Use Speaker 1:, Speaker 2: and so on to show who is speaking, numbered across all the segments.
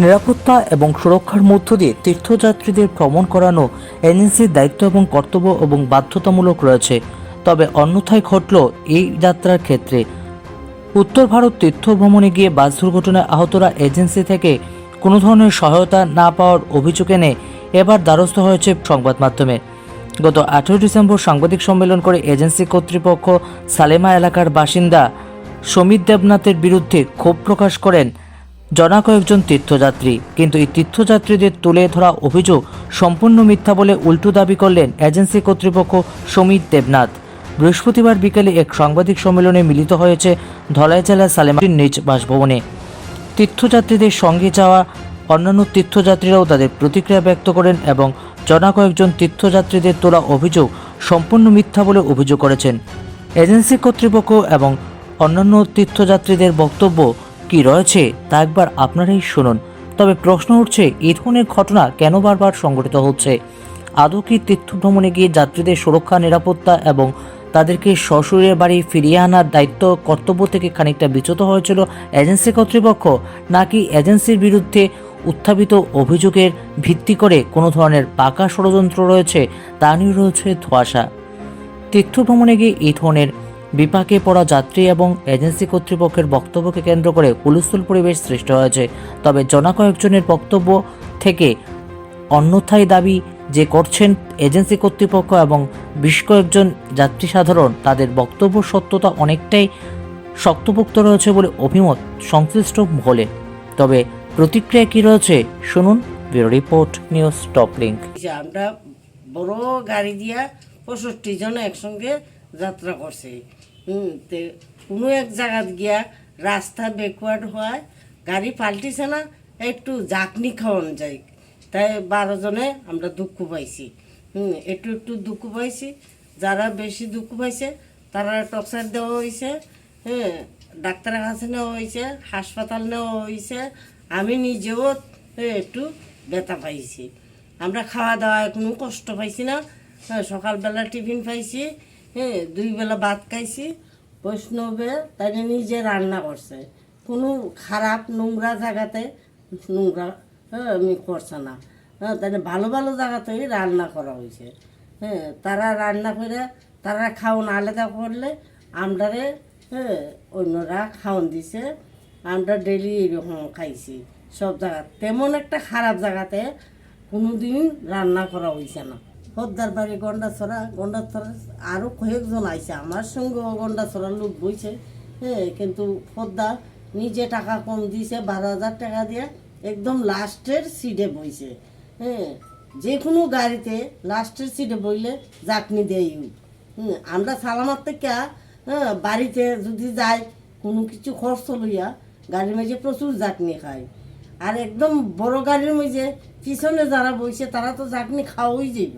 Speaker 1: নিরাপত্তা এবং সুরক্ষার মধ্য দিয়ে তীর্থযাত্রীদের ভ্রমণ করানো এনএসির দায়িত্ব এবং কর্তব্য এবং বাধ্যতামূলক রয়েছে। তবে অন্যথায় ঘটল এই যাত্রার ক্ষেত্রে। উত্তর ভারত তীর্থ ভ্রমণে গিয়ে বাস দুর্ঘটনায় আহতরা এজেন্সি থেকে কোনো ধরনের সহায়তা না পাওয়ার অভিযোগ এনে এবার দ্বারস্থ হয়েছে সংবাদ মাধ্যমে। গত আঠেরো ডিসেম্বর সাংবাদিক সম্মেলন করে এজেন্সি কর্তৃপক্ষ সালেমা এলাকার বাসিন্দা সমীর দেবনাথের বিরুদ্ধে ক্ষোভ প্রকাশ করেন জনা কয়েকজন তীর্থযাত্রী। কিন্তু এই তীর্থযাত্রীদের তুলে ধরা অভিযোগ সম্পূর্ণ মিথ্যা বলে উল্টো দাবি করলেন এজেন্সি কর্তৃপক্ষ সমিত দেবনাথ। বৃহস্পতিবার বিকেলে এক সাংবাদিক সম্মেলনে মিলিত হয়েছে ধলাই জেলার সালেমাটির নিজ বাসভবনে। তীর্থযাত্রীদের সঙ্গে যাওয়া অন্যান্য তীর্থযাত্রীরাও তাদের প্রতিক্রিয়া ব্যক্ত করেন এবং জনা কয়েকজন তীর্থযাত্রীদের তোলা অভিযোগ সম্পূর্ণ মিথ্যা বলে অভিযোগ করেছেন। এজেন্সি কর্তৃপক্ষ এবং অন্যান্য তীর্থযাত্রীদের বক্তব্য কি রয়েছে তা একবার আপনারাই শুনুন। তবে প্রশ্ন উঠছে, এই ধরনের ঘটনা কেন বারবার সংঘটিত হচ্ছে? আদৌ কি তীর্থ ভ্রমণে গিয়ে যাত্রীদের সুরক্ষা, নিরাপত্তা এবং তাদেরকে শ্বশুরের বাড়ি ফিরিয়ে আনার দায়িত্ব, কর্তব্য থেকে খানিকটা বিচ্যুত হয়েছিল এজেন্সি কর্তৃপক্ষ, নাকি এজেন্সির বিরুদ্ধে উত্থাপিত অভিযোগের ভিত্তি করে কোনো ধরনের পাকা ষড়যন্ত্র রয়েছে তা নিয়ে রয়েছে ধোয়াশা? তীর্থ ভ্রমণে গিয়ে এই ধরনের বিপাকে পড়া যাত্রী এবং এজেন্সি কর্তৃপক্ষের বক্তব্যকে কেন্দ্র করে হুলস্থুল পরিবেশ সৃষ্টি হয়েছে। তবে জনা কয়েকজনের বক্তব্য থেকে অন্যথায় দাবি যে করছেন এজেন্সি কর্তৃপক্ষ এবং বেশ কয়েকজন যাত্রী সাধারণ, তাদের বক্তব্য সত্যতা অনেকটাই শক্তপোক্ত রয়েছে বলে অভিমত সংশ্লিষ্ট মহলে। তবে প্রতিক্রিয়া কি রয়েছে শুনুন, bureau report, news top link.
Speaker 2: আমরা বড় গাড়ি দিয়া পঁয়ষট্টি জন একসঙ্গে যাত্রা করছে। হুম তে, কোনো এক জায়গাত গিয়া রাস্তা বেকওয়ার্ড হওয়ায় গাড়ি পাল্টিছে না একটু জাকনি খাওয়ান যায়। তাই বারো জনে আমরা দুঃখ পাইছি। হুম একটু একটু দুঃখ পাইছি যারা বেশি দুঃখ পাইছে তারা টক্সার দেওয়া হয়েছে হ্যাঁ ডাক্তারের কাছে নেওয়া হয়েছে হাসপাতাল নেওয়া হয়েছে আমি নিজেও একটু ব্যথা পাইছি। আমরা খাওয়া দাওয়ায় কোনো কষ্ট পাইছি না হ্যাঁ সকালবেলা টিফিন পাইছি হ্যাঁ দুই বেলা ভাত খাইছি, বৈষ্ণবে তাই নিজে রান্না করছে। কোনো খারাপ নোংরা জায়গাতে নোংরা হ্যাঁ আমি করছে না। হ্যাঁ তাই ভালো ভালো জায়গাতেই রান্না করা হয়েছে হ্যাঁ তারা রান্না করে, তারা খাওন আলাদা করলে আমরারে হ্যাঁ অন্যরা খাওন দিছে। আমরা ডেলি এরকম খাইছি সব জায়গা তেমন একটা খারাপ জায়গাতে কোনোদিন রান্না করা হয়েছে না। হদ্দার বাড়ি গন্ডাছড়া গন্ডাছড়া আরও কয়েকজন আইছে। আমার সঙ্গেও গন্ডাছড়া লোক বইছে হ্যাঁ কিন্তু হদ্দা নিজে টাকা কম দিছে বারো হাজার টাকা দিয়ে একদম লাস্টের সিটে বইছে হ্যাঁ যে কোনো গাড়িতে লাস্টের সিটে বইলে জাকনি দেয় হুম, আমরা সালামার থেকে হ্যাঁ বাড়িতে যদি যাই কোনো কিছু খরচ লইয়া গাড়ির মাঝে প্রচুর জাকনি খায়। আর একদম বড় গাড়ির মাঝে পিছনে যারা বইছে তারা তো জাকনি খাওয়াই যাইব।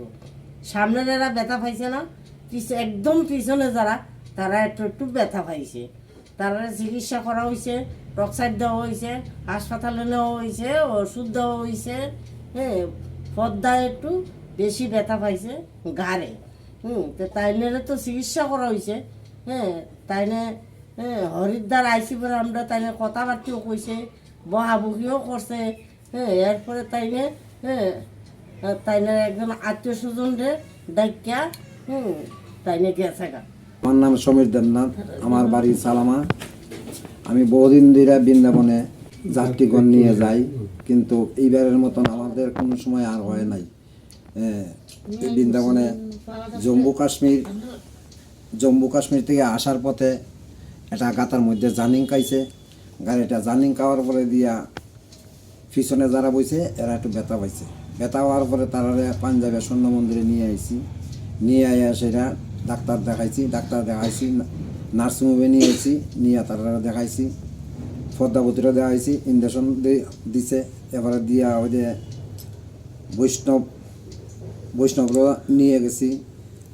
Speaker 2: সামনের এরা ব্যথা পাইছে না, পিছ- একদম পিছনে যারা, তারা একটু একটু ব্যথা পাইছে। তারা চিকিৎসা করা হয়েছে টক্সাইড দেওয়া হয়েছে হাসপাতালে নেওয়া হয়েছে ওষুধ দেওয়া হয়েছে হ্যাঁ পদ্মায় একটু বেশি ব্যথা পাইছে গাড়ে। হুম, তো তাই নিয়ে তো চিকিৎসা করা হয়েছে হ্যাঁ তাই নিয়ে হ্যাঁ হরিদ্বার আইসি পরে আমরা তাই নিয়ে কথাবার্তাও কইছে বহাবহিও করছে হ্যাঁ এরপরে তাই নিয়ে হ্যাঁ তাই নিয়ে একজন আত্মীয় স্বজনরে ডাইকা, হুম, তাই নিয়ে গেছে
Speaker 3: আমার নাম সমীর দেবনাথ, আমার বাড়ি সালামা। আমি বহুদিন ধরে বৃন্দাবনে যাত্রীগণ নিয়ে যাই, কিন্তু এইবারের মতন আমাদের কোনো সময় আর হয় নাই। বৃন্দাবনে জম্মু কাশ্মীর জম্মু কাশ্মীর থেকে আসার পথে একটা গাতার মধ্যে জানিং খাইছে। গাড়িটা জানিং খাওয়ার পরে দিয়া পিছনে যারা বইছে, এরা একটু ব্যথা পাইছে। ব্যথা হওয়ার পরে তারা পাঞ্জাবে স্বর্ণ মন্দিরে নিয়ে আইছি। নিয়ে আইয়া সেটা ডাক্তার দেখাইছি ডাক্তার দেখাইছি নার্সিং হোমে নিয়ে আইছি, নিয়ে তারা দেখাইছি পদ্মাবতীরা দেখাইছি ইঞ্জেকশন দিছে, এবারে দিয়া ওই যে বৈষ্ণব বৈষ্ণবরা নিয়ে গেছি।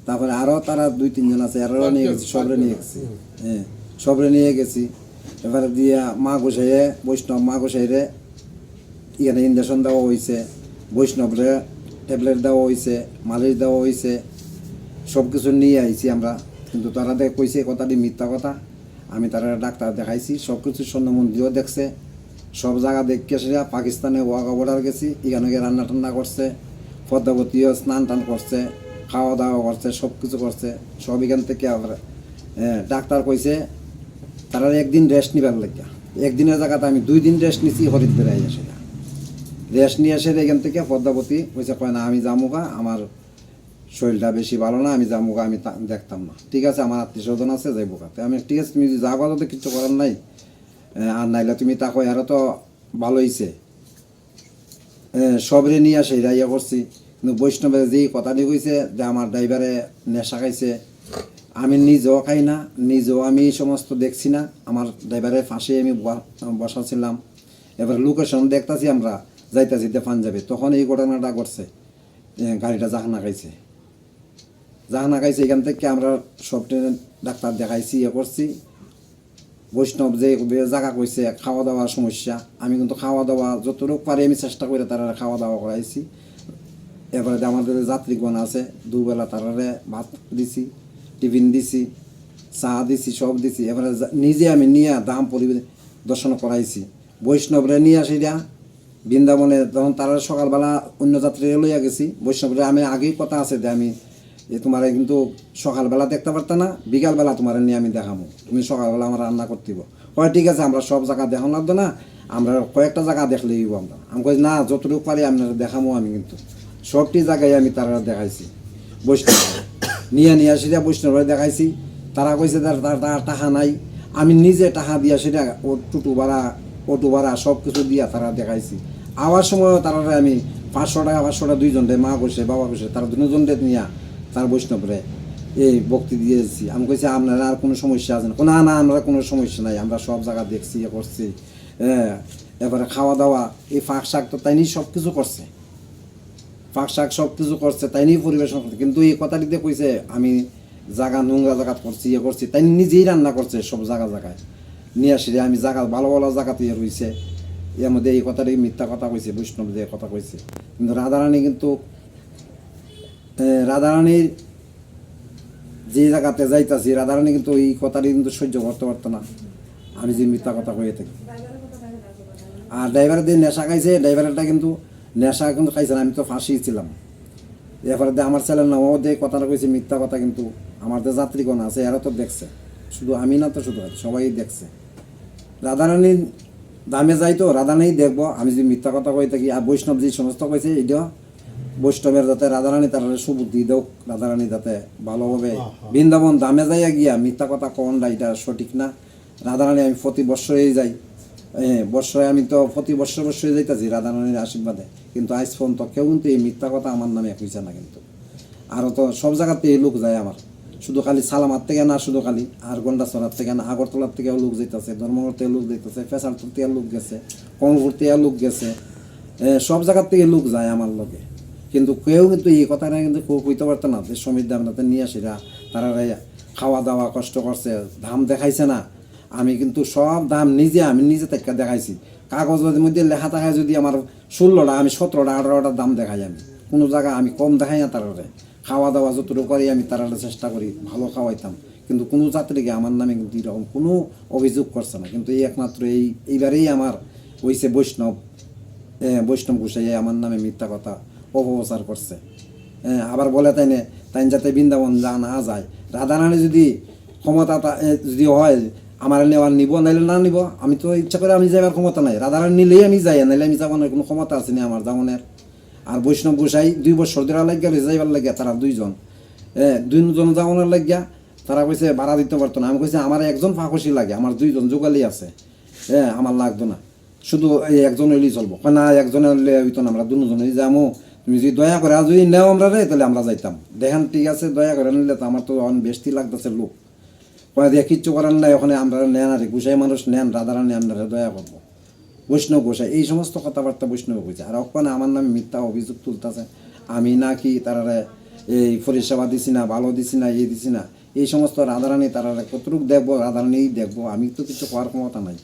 Speaker 3: তারপরে আরও তারা দুই, তিনজন আছে, এরাও নিয়ে গেছি, সবরে নিয়ে গেছি। হ্যাঁ সবরে নিয়ে গেছি। এবারে দিয়া মা গোসাইয়ে, বৈষ্ণব মা গোসাইরে এখানে ইঞ্জেকশন দেওয়া হয়েছে বৈষ্ণবরে ট্যাবলেট দেওয়া হয়েছে মালিশ দেওয়া হয়েছে সব কিছু নিয়ে আইছি আমরা। কিন্তু তারা দেখ কইছে কথাটি মিথ্যা কথা। আমি তারা ডাক্তার দেখাইছি সব কিছু স্বর্ণ মন্দিরও দেখছে। সব জায়গা দেখে সেটা পাকিস্তানে ওয়াগা বর্ডার গেছি, এখানে গিয়ে রান্না টান্না করছে, পদ্মাবতীও স্নান টান করছে, খাওয়া দাওয়া করছে সব কিছু করছে। সব এখান থেকে আবার ডাক্তার কইছে, তারা একদিন রেস্ট নিবার লাগিয়া একদিনের জায়গাতে আমি দুই দিন রেস্ট নিছি, হরিদ্বারে আইয়া সেটা রেস্ট নিয়ে এসে এখান থেকে পদ্মাবতী কইছে কয় না, আমি যামুগা, আমার শরীরটা বেশি ভালো না, আমি যামুগা, আমি দেখতাম না। ঠিক আছে, আমার আত্মীয় স্বজন আছে যাইবো কাতে আমি ঠিক আছে, তুমি যদি যাব তো কিছু করার নাই। আর নাইলে তুমি তা কই আরও তো ভালো হইছে। সবরে নিয়ে আসে ইয়া করছি। কিন্তু বৈষ্ণবের যেই কথাটি কইছে, যে আমার ড্রাইভারে নেশা খাইছে, আমি নিজেও খাই না, নিজেও আমি এই সমস্ত দেখছি না। আমার ড্রাইভারের ফাঁসে আমি বসাছিলাম। এবার লোকেশন দেখতাছি আমরা। যাইতাছি তে পাঞ্জাবে তখন এই ঘটনাটা ঘটছে গাড়িটা জাহানা খাইছে। জাহানা খাইছে, এখান থেকে আমরা সব ট্রেনের ডাক্তার দেখাইছি ইয়ে করছি। বৈষ্ণব যে জায়গা কইছে খাওয়া দাওয়ার সমস্যা, আমি কিন্তু খাওয়া দাওয়া যতটুকু পারি আমি চেষ্টা করে তারা খাওয়া দাওয়া করাইছি এবারে আমাদের যাত্রীগণ আছে, দুবেলা তারারে ভাত দিছি, টিফিন দিছি, চা দিছি, সব দিছি। এবারে নিজে আমি নিয়ে দাম পরিদর্শন করাইছি। বৈষ্ণবরে নিয়ে আসি যা বৃন্দাবনে তখন তারা সকালবেলা অন্য যাত্রীরা লইয়া গেছি, বৈষ্ণবরে আমি আগেই কথা আছে যে আমি যে তোমার কিন্তু সকালবেলা দেখতে পারত না, বিকালবেলা তোমার নিয়ে আমি দেখাবো তুমি সকালবেলা আমার রান্না করতে হইব। কয়, ঠিক আছে, আমরা সব জায়গা দেখানো লাগতো না, আমরা কয়েকটা জায়গা দেখলে হইব আমরা। আমি কই, না, যতটুকু পারি আপনারা দেখাবো আমি কিন্তু। সবটি জায়গায় আমি তারা দেখাইছি। বৈষ্ণব নিয়ে নিয়ে আসি বৈষ্ণবরে দেখাইছি। তারা কইছে, তার টাকা নাই। আমি নিজে টাকা দিয়া সেটা ও টুটু ভাড়া অটো ভাড়া সব কিছু দিয়া তারা দেখাইছি। আওয়ার সময় তারা আমি পাঁচশো টাকা পাঁচশো টাকা দুইজনরে মা কইছে, বাবা কইছে, তারা দুজনরে নিয়া তার বৈষ্ণবরে এই ভক্তি দিয়েছি আমি কইছি, আপনারা আর কোনো সমস্যা আছে না? না না, আমরা কোনো সমস্যা নাই, আমরা সব জায়গা দেখছি ইয়ে করছি হ্যাঁ এবারে খাওয়া দাওয়া এই ফাঁক শাক তো তাই সব কিছু করছে। ফাঁক শাক সব কিছু করছে তাই নিয়ে পরিবেশন করছে। কিন্তু এই কথাটিতে কইছে, আমি জায়গা নোংরা জায়গা করছি ইয়ে করছি। তাই নিজেই রান্না করছে সব জায়গা জায়গায়। নিয়ে আসি আমি জায়গা ভালো ভালো জায়গাতে ইয়ে রয়েছে এর মধ্যে এই কথাটি মিথ্যা কথা কইছে, বৈষ্ণব যে কথা কইছে। কিন্তু রাধারানী কিন্তু রাধারানীর যে জায়গাতে যাইতাছি, রাধারানী কিন্তু এই কথাটি কিন্তু সহ্য করতে পারতো না। আমি যে মিথ্যা কথা কয়ে থাকি। আর ড্রাইভারের দিয়ে নেশা খাইছে, ড্রাইভারটা কিন্তু নেশা কিন্তু খাইছে না, আমি তো ফাঁসি ছিলাম। এরপরে দিয়ে আমার ছেলের নাম দিয়ে কথাটা কইছে, মিথ্যা কথা কিন্তু। আমার যে যাত্রীগণ আছে, এরা তো দেখছে। শুধু আমি না তো শুধু, সবাই দেখছে। রাধারানী দামে যাই তো রাধারানী দেখব আমি যদি মিথ্যা কথা কই থাকি আর বৈষ্ণব যে সমস্ত কইছে এটা বৈষ্ণবের যাতে রাধারানী তার সুবুদ্ধি দেওক রাধারানী যাতে ভালোভাবে বৃন্দাবন দামে যাইয়া গিয়া মিথ্যা কথা কোনটা এটা সঠিক না। রাধারানী আমি প্রতি বৎসরেই যাই। হ্যাঁ বৎসরে আমি তো প্রতি বৎসর বৎসরে যাইতাছি রাধারানীর আশীর্বাদে কিন্তু আজ পর্যন্ত কেউ কিন্তু এই মিথ্যা কথা আমার নামে কইছে না কিন্তু। আরও তো সব জায়গাতে এই লোক যায় আমার শুধু খালি সালামার থেকে না, শুধু খালি আর গন্ডাছড়ার থেকে না, আগরতলার থেকেও লোক যাইতেছে ধর্মগর থেকে লোক যাইতেছে ফেসালপুর থেকে লোক গেছে কমলপুর থেকে লোক গেছে সব জায়গার থেকে লোক যায় আমার লোকে কিন্তু কেউ কিন্তু এই কথাটা কিন্তু কেউ কইতে পারতো না যে সমীর দামনাতে নিয়ে আসিরা তারা খাওয়া দাওয়া কষ্ট করছে দাম দেখাইছে না। আমি কিন্তু সব দাম নিজে, আমি নিজে থেকে দেখাইছি। কাগজের মধ্যে লেখা থাকায় যদি আমার ষোলোটা, আমি সতেরোটা, আঠারোটা দাম দেখাই আমি। কোনো জায়গা আমি কম দেখাই না তারারে খাওয়া দাওয়া যতটুকু করি, আমি তারারে চেষ্টা করি, ভালো খাওয়াইতাম। কিন্তু কোনো যাত্রীকে আমার নামে কিন্তু এরকম কোনো অভিযোগ করছে না। কিন্তু এই একমাত্র এই, এইবারেই আমার হইছে বৈষ্ণব বৈষ্ণব গোসাই আমার নামে মিথ্যা কথা অপপ্রচার করছে। আবার বলে তাই নে, তাই যাতে বৃন্দাবন যা না যায়, রাধারানী যদি ক্ষমতা যদি হয়, আমার নেওয়ার নিব, নাইলে না নিব, আমি তো ইচ্ছা করে আমি যাবার ক্ষমতা নাই। রাধারানী নিলেই আমি যাই, নাইলে আমি যাবার কোনো ক্ষমতা আছে না আমার যাবনের আর বৈষ্ণব গোসাই দুই বছর ধরে লাগিয়া যাইবার লাগিয়া তারা দুইজন। এ দুইজন যাওয়ানোর লাগিয়া তারা কইছে, ভাড়া দিতে পারতো না। আমি কইছে, আমার একজন ফাঁকসি লাগে, আমার দুইজন যোগালি আছে। হ্যাঁ আমার লাগতো না। শুধু এই একজন হইলেই চলবো। না, একজন হইলে হইতো না, আমরা দুজনেই যাব তুমি যদি দয়া করে আর যদি নেও আমরা রে, তাহলে আমরা যাইতাম। দেখেন, ঠিক আছে, দয়া করে নিলে তো আমার তো অনেক বেশি লাগতেছে লোক। কয়ে দিয়ে কিচ্ছু করার নাই, ওখানে আমরা নেন আর, গুসাই মানুষ নেন, রাধারানী আপনারা দয়া করব। বৈষ্ণব গোসাই, এই সমস্ত কথাবার্তা বৈষ্ণব কইছে আর ওখানে আমার নামে মিথ্যা অভিযোগ তুলতেছে। আমি নাকি তারা এই পরিষেবা দিছি না, ভালো দিছি না ইয়ে দিছি না। এই সমস্ত রাধারানী তারা কতটুকু দেখব রাধারানী দেখব। আমি তো কিছু করার ক্ষমতা নাই।